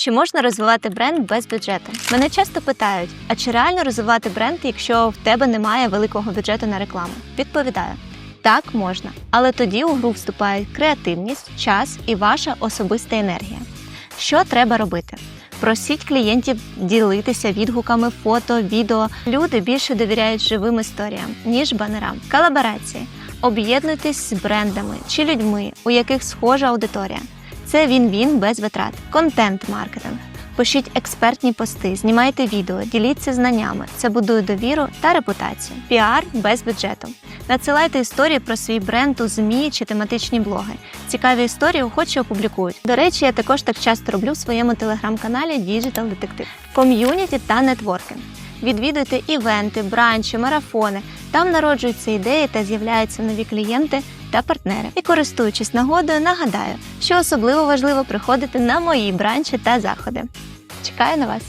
Чи можна розвивати бренд без бюджету? Мене часто питають: а чи реально розвивати бренд, якщо в тебе немає великого бюджету на рекламу? Відповідаю: так можна, але тоді у гру вступають креативність, час і ваша особиста енергія. Що треба робити? Просіть клієнтів ділитися відгуками, фото, відео. Люди більше довіряють живим історіям, ніж банерам. Колаборації. Об'єднуйтесь з брендами чи людьми, у яких схожа аудиторія. Це він-він без витрат. Контент-маркетинг. Пишіть експертні пости, знімайте відео, діліться знаннями. Це будує довіру та репутацію. Піар без бюджету. Надсилайте історії про свій бренд у ЗМІ чи тематичні блоги. Цікаві історії охоче опублікують. До речі, я також так часто роблю в своєму телеграм-каналі Digital Detective. Ком'юніті та нетворкінг. Відвідуйте івенти, бранчі, марафони. Там народжуються ідеї та з'являються нові клієнти та партнери. І користуючись нагодою, нагадаю, що особливо важливо приходити на мої бранчі та заходи. Чекаю на вас!